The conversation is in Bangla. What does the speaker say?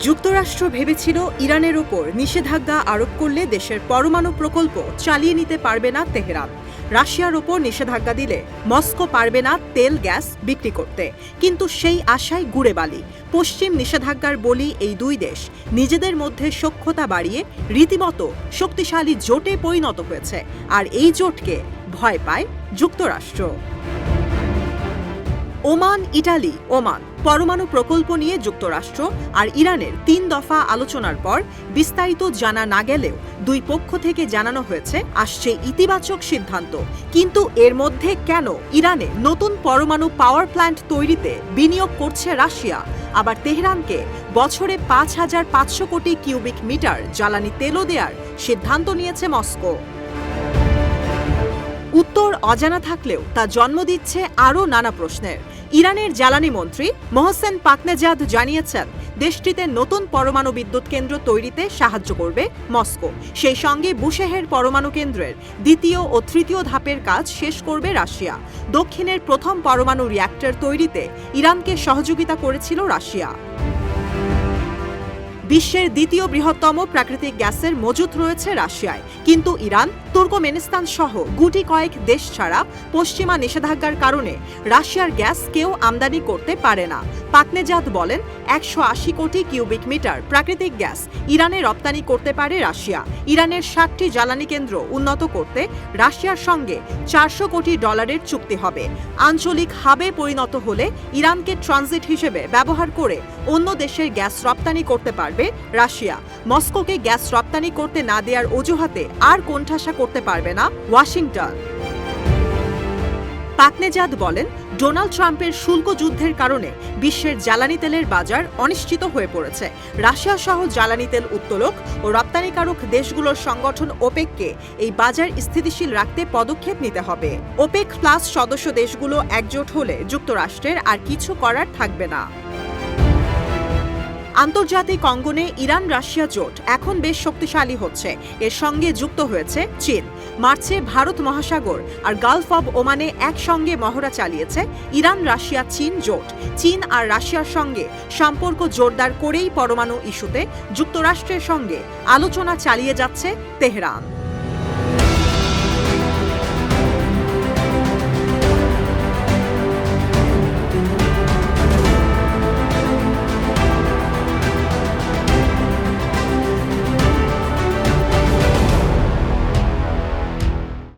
যুক্তরাষ্ট্র ভেবেছিল ইরানের ওপর নিষেধাজ্ঞা আরোপ করলে দেশের পরমাণু প্রকল্প চালিয়ে নিতে পারবে না তেহরান। রাশিয়ার ওপর নিষেধাজ্ঞা দিলে মস্কো পারবে না তেল, গ্যাস বিক্রি করতে। কিন্তু সেই আশায় গুড়ে বালি। পশ্চিম নিষেধাজ্ঞার বলি এই দুই দেশ। নিজেদের মধ্যে সখ্যতা বাড়িয়ে রীতিমতো শক্তিশালী জোটে পরিণত হয়েছে। আর এই জোটকে ভয় পায় যুক্তরাষ্ট্র। Oman, Italy, Oman. পরমাণু প্রকল্প নিয়ে যুক্তরাষ্ট্র আর ইরানের তিন দফা আলোচনার পর বিস্তারিত জানা না গেলেও দুই পক্ষ থেকে জানানো হয়েছে, আসছে ইতিবাচক সিদ্ধান্ত। কিন্তু এর মধ্যে কেন ইরানে নতুন পরমাণু পাওয়ার প্ল্যান্ট তৈরিতে বিনিয়োগ করছে রাশিয়া? আবার তেহরানকে বছরে পাঁচ হাজার পাঁচশো কোটি কিউবিক মিটার জ্বালানি তেলও দেওয়ার সিদ্ধান্ত নিয়েছে মস্কো। উত্তর অজানা থাকলেও তা জন্ম দিচ্ছে আরও নানা প্রশ্নের। ইরানের জ্বালানি মন্ত্রী মোহসেন পাকনেজাদ জানিয়েছেন, দেশটিতে নতুন পরমাণু বিদ্যুৎ কেন্দ্র তৈরিতে সাহায্য করবে মস্কো। সেই সঙ্গে বুশেহের পরমাণু কেন্দ্রের দ্বিতীয় ও তৃতীয় ধাপের কাজ শেষ করবে রাশিয়া। দক্ষিণের প্রথম পরমাণু রিয়্যাক্টর তৈরিতে ইরানকে সহযোগিতা করেছিল রাশিয়া। বিশ্বের দ্বিতীয় বৃহত্তম প্রাকৃতিক গ্যাসের মজুত রয়েছে রাশিয়ায়। কিন্তু ইরান, তুর্কমেনিস্তান সহ গুটি কয়েক দেশ ছাড়া পশ্চিমা নিষেধাজ্ঞার কারণে রাশিয়ার গ্যাস কেউ আমদানি করতে পারে না। পাকনেজাদ বলেন, একশো আশি কোটি কিউবিক মিটার প্রাকৃতিক গ্যাস ইরানে রপ্তানি করতে পারে রাশিয়া। ইরানের ষাটটি জ্বালানি কেন্দ্র উন্নত করতে রাশিয়ার সঙ্গে চারশো কোটি ডলারের চুক্তি হবে। আঞ্চলিক হাবে পরিণত হলে ইরানকে ট্রানজিট হিসেবে ব্যবহার করে অন্য দেশের গ্যাস রপ্তানি করতে পারবে। রাশিয়া। মস্কোকে গ্যাস রপ্তানি করতে না দেওয়ার অজুহাতে আর কোণঠাসা করতে পারবে না ওয়াশিংটন। পাকনেজাদ বলেন, ডোনাল্ড ট্রাম্পের শুল্ক যুদ্ধের কারণে বিশ্বের জ্বালানি তেলের বাজার অনিশ্চিত হয়ে পড়েছে। রাশিয়া সহ জ্বালানি তেল উত্তোলক ও রপ্তানিকারক দেশগুলোর সংগঠন ওপেককে এই বাজার স্থিতিশীল রাখতে পদক্ষেপ নিতে হবে। ওপেক প্লাস সদস্য দেশগুলো একজোট হলে যুক্তরাষ্ট্রের আর কিছু করার থাকবে না। আন্তর্জাতিক অঙ্গনে ইরান রাশিয়া জোট এখন বেশ শক্তিশালী হচ্ছে। এর সঙ্গে যুক্ত হয়েছে চীন। মার্চে ভারত মহাসাগর আর গালফ অব ওমানে একসঙ্গে মহড়া চালিয়েছে ইরান রাশিয়া চীন জোট। চীন আর রাশিয়ার সঙ্গে সম্পর্ক জোরদার করেই পরমাণু ইস্যুতে যুক্তরাষ্ট্রের সঙ্গে আলোচনা চালিয়ে যাচ্ছে তেহরান।